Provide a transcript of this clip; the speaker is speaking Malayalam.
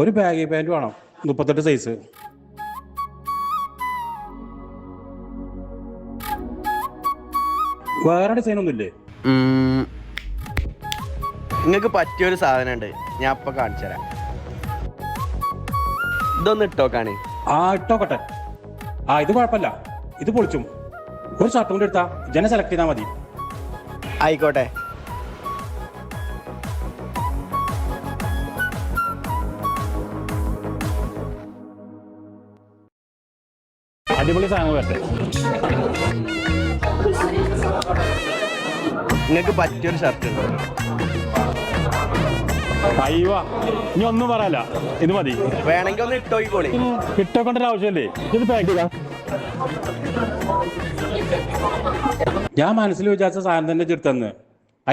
ഒരു ബാഗി പാന്റ് വേണം. മുപ്പത്തെട്ട് സൈസ് വേറെ ഡിസൈൻ ഒന്നുമില്ലേ? നിങ്ങൾക്ക് പറ്റിയ ഒരു സാധനം ഉണ്ട് ഞാൻ അപ്പൊ കാണിച്ചു തരാം ഇതൊന്ന് ഇട്ടോക്കാണ്. ആ ഇട്ടോക്കട്ടെ. ആ ഇത് കുഴപ്പമില്ല. ഇത് പൊളിച്ചും. ഒരു ഷർട്ടും കൂടി എടുത്താ. ജന സെലക്ട് ചെയ്താൽ മതി. ആയിക്കോട്ടെ. അടിപൊളി സാധനങ്ങൾ വരട്ടെ നിങ്ങൾക്ക് പറ്റിയൊരു ഷർട്ട് ഉണ്ട്. അയ്യോ ഇനി ഒന്നും പറയല്ല. ഇത് മതി. വേണമെങ്കിൽ ഒന്ന് ഇട്ടോയിക്കോളി ഇട്ടോക്കൊണ്ടൊരു ആവശ്യമല്ലേ? ഇത് പാക്ക് ചെയ്താ. ഞാൻ മനസ്സിൽ വിചാരിച്ച സാധനം തന്നെ ചെറുത്തന്ന്